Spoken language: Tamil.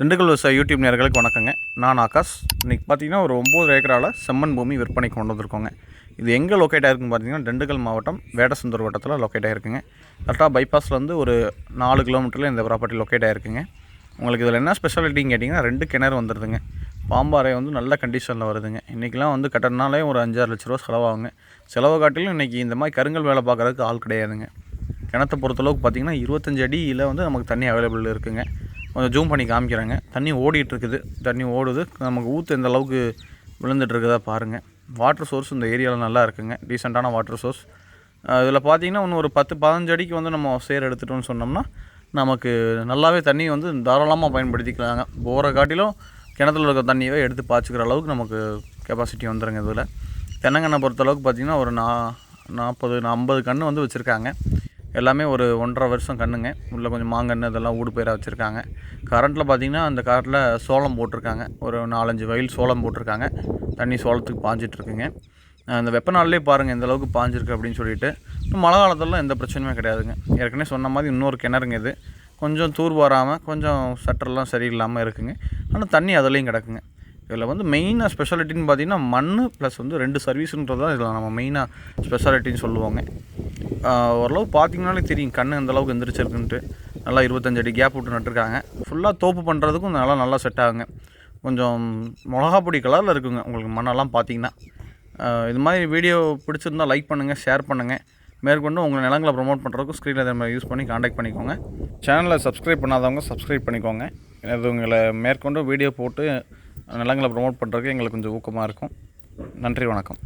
திண்டுக்கல் விவசாய யூடியூப் நேர்களுக்கு வணக்கங்க. நான் ஆகாஷ். இன்றைக்கி பார்த்தீங்கன்னா ஒரு ஒம்பது ஏக்கரால் செம்மண் பூமி விற்பனை கொண்டு வந்திருக்கோங்க. இது எங்கே லொக்கேட் ஆகிருக்குன்னு பார்த்தீங்கன்னா திண்டுக்கல் மாவட்டம் வேடசுந்தர் வட்டத்தில் லொக்கேட் ஆகிருக்குங்க கரெக்டாக பைபாஸ்லேருந்து ஒரு நாலு கிலோமீட்டரில் இந்த ப்ராப்பர்ட்டி லொக்கேட் ஆகிருக்குங்க உங்களுக்கு இதில் என்ன ஸ்பெஷாலிட்டின்னு கேட்டிங்கன்னா ரெண்டு கிணறு வந்துடுதுங்க பாம்பாறை வந்து நல்ல கண்டிஷனில் வருதுங்க. இன்றைக்கெலாம் வந்து கட்டணாலே ஒரு அஞ்சாறு லட்ச ரூபா செலவாகுங்க. செலவு காட்டிலும் இன்றைக்கி இந்த மாதிரி கருங்கல் வேலை பார்க்குறதுக்கு ஆள் கிடையாதுங்க. கிணத்தை பொறுத்தளவுக்கு பார்த்தீங்கன்னா இருபத்தஞ்சு அடியில் வந்து நமக்கு தண்ணி அவைலபிள் இருக்குங்க. கொஞ்சம் ஜூம் பண்ணி காமிக்கிறேங்க. தண்ணி ஓடிட்டுருக்குது. தண்ணி ஓடுது. நமக்கு ஊற்று எந்த அளவுக்கு விழுந்துட்டுருக்குதா பாருங்கள் வாட்டர் சோர்ஸ் இந்த ஏரியாவில் நல்லா இருக்குங்க. டீசெண்டான வாட்டர் சோர்ஸ் இதில் பார்த்தீங்கன்னா இன்னும் ஒரு பத்து பதினஞ்சு அடிக்கு வந்து நம்ம சேர் எடுத்துட்டோம்னு சொன்னோம்னா நமக்கு நல்லாவே தண்ணி வந்து தாராளமாக பயன்படுத்திக்கலாங்க. போரை காட்டிலும் கிணத்துல இருக்க தண்ணியவே எடுத்து பாய்ச்சிக்கிற அளவுக்கு நமக்கு கெப்பாசிட்டி வந்துடுங்க இதில். தென்னங்கண்ணை பொறுத்தளவுக்கு பார்த்திங்கன்னா ஒரு நா நாற்பது ஐம்பது கன்று வந்து வச்சுருக்காங்க. எல்லாமே ஒரு ஒன்றரை வருஷம் கண்ணுங்க. உள்ளே கொஞ்சம் மாங்கன்று இதெல்லாம் ஊடு பயிராக வச்சுருக்காங்க. கரண்ட்டில் பார்த்தீங்கன்னா அந்த காட்டில் சோளம் போட்டிருக்காங்க. ஒரு நாலஞ்சு வயல் சோளம் போட்டிருக்காங்க. தண்ணி சோளத்துக்கு பாஞ்சிட்ருக்குங்க. அந்த வெப்ப நாள்லேயே பாருங்கள் எந்தளவுக்கு பாஞ்சிருக்கு அப்படின்னு சொல்லிட்டு. மழை காலத்துலலாம் எந்த பிரச்சனையுமே கிடையாதுங்க. ஏற்கனவே சொன்ன மாதிரி இன்னொரு கிணறுங்க இது. கொஞ்சம் தூர் வராமல் கொஞ்சம் சட்டர்லாம் சரியில்லாமல் இருக்குங்க. ஆனால் தண்ணி அதுலேயும் கிடக்குங்க. இதில் வந்து மெயினாக ஸ்பெஷாலிட்டின்னு பார்த்தீங்கன்னா மண் ப்ளஸ் வந்து ரெண்டு சர்வீஸுன்றது தான் இதில் நம்ம மெயினாக ஸ்பெஷாலிட்டின்னு சொல்லுவாங்க. ஓரளவு பார்த்தீங்கனாலே தெரியும் கண் எந்த அளவுக்கு எந்திரிச்சிருக்குன்ட்டு. நல்லா இருபத்தஞ்சு அடி கேப் விட்டு நட்டுருக்காங்க. ஃபுல்லாக தோப்பு பண்ணுறதுக்கும் நல்லா நல்லா செட் ஆகுங்க. கொஞ்சம் மிளகா பொடி கலரில் இருக்குங்க உங்களுக்கு மண்ணெல்லாம் பார்த்தீங்கன்னா. இது மாதிரி வீடியோ பிடிச்சிருந்தா லைக் பண்ணுங்கள் ஷேர் பண்ணுங்கள் மேற்கொண்டு உங்கள் நிலங்களை ப்ரொமோட் பண்ணுறதுக்கும் ஸ்க்ரீனில் இதை மாதிரி யூஸ் பண்ணி காண்டாக்ட் பண்ணிக்கோங்க. சேனலை சப்ஸ்கிரைப் பண்ணாதவங்க சப்ஸ்கிரைப் பண்ணிக்கோங்க. இது உங்களை மேற்கொண்டு வீடியோ போட்டு நிலங்களை ப்ரொமோட் பண்ணுறதுக்கு எங்களுக்கு கொஞ்சம் ஊக்கமாக இருக்கும். நன்றி வணக்கம்.